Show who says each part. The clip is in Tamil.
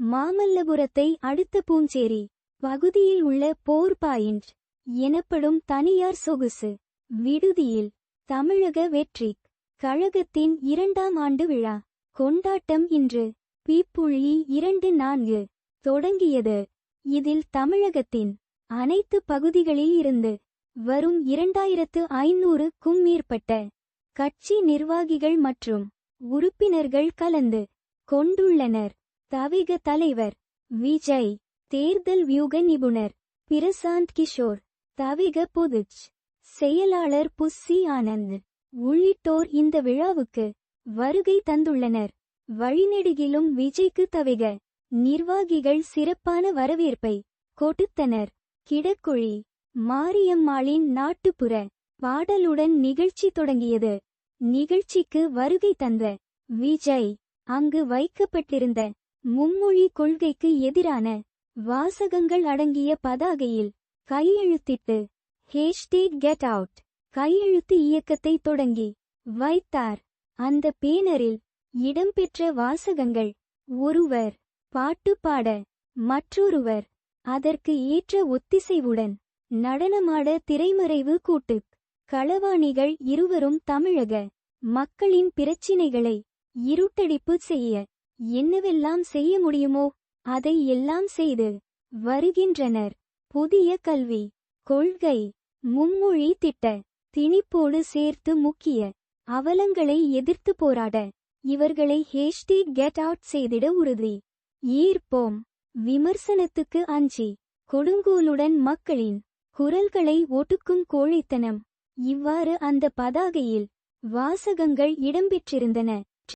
Speaker 1: மாமல்லபுரத்தை அடுத்த பூஞ்சேரி பகுதியில் உள்ள போர் பாயிண்ட் எனப்படும் தனியார் சொகுசு. விடுதியில் தமிழக வெற்றிக் கழகத்தின் இரண்டாம் ஆண்டு விழா. கொண்டாட்டம் இன்று பீப்புழி இரண்டு நான்கு தொடங்கியது. இதில் தமிழகத்தின் அனைத்து பகுதிகளில் இருந்து வரும் இரண்டாயிரத்து ஐநூறுக்கும் மேற்பட்ட கட்சி நிர்வாகிகள் மற்றும் உறுப்பினர்கள் கலந்து கொண்டுள்ளனர். தவிக தலைவர் விஜய் தேர்தல் வியூக நிபுணர் பிரசாந்த் கிஷோர் தவிக பொதுச் செயலாளர் புஸ்ஸி ஆனந்த். உள்ளிட்டோர் இந்த விழாவுக்கு வருகை தந்துள்ளனர். வழிநெடுகிலும் விஜய்க்கு தவிக நிர்வாகிகள் சிறப்பான வரவேற்பை கொடுத்தனர். கிடக்குழி மாரியம்மாளின் நாட்டுப்புற பாடலுடன் நிகழ்ச்சி தொடங்கியது. நிகழ்ச்சிக்கு வருகை தந்த விஜய் அங்கு வைக்கப்பட்டிருந்த மும்மொழி கொள்கைக்கு எதிரான வாசகங்கள் அடங்கிய பதாகையில் கையெழுத்திட்டு ஹேஷ்டேக் கெட் அவுட் கையெழுத்து இயக்கத்தை தொடங்கி வைத்தார். அந்த பேனரில் இடம்பெற்ற வாசகங்கள் ஒருவர் பாட்டு பாட மற்றொருவர் அதற்கு ஏற்ற ஒத்திசைவுடன் நடனமாட திரைமறைவு கூட்டுக் களவாணிகள் இருவரும் தமிழக மக்களின் பிரச்சினைகளை இருட்டடிப்பு செய்ய என்னவெல்லாம் செய்ய முடியுமோ அதை எல்லாம் செய்து வருகின்றனர். புதிய கல்வி கொள்கை மும்மொழி திட்ட திணிப்போடு சேர்த்து முக்கிய அவலங்களை எதிர்த்து போராட. இவர்களை ஹேஷ்டி கெட் அவுட் செய்திட உறுதி. ஈர்ப்போம். விமர்சனத்துக்கு அஞ்சி. கொடுங்கோலுடன் மக்களின் குரல்களை ஒட்டுக்கும் கோழைத்தனம். இவ்வாறு அந்த பதாகையில் வாசகங்கள் இடம்பெற்றிருந்தன.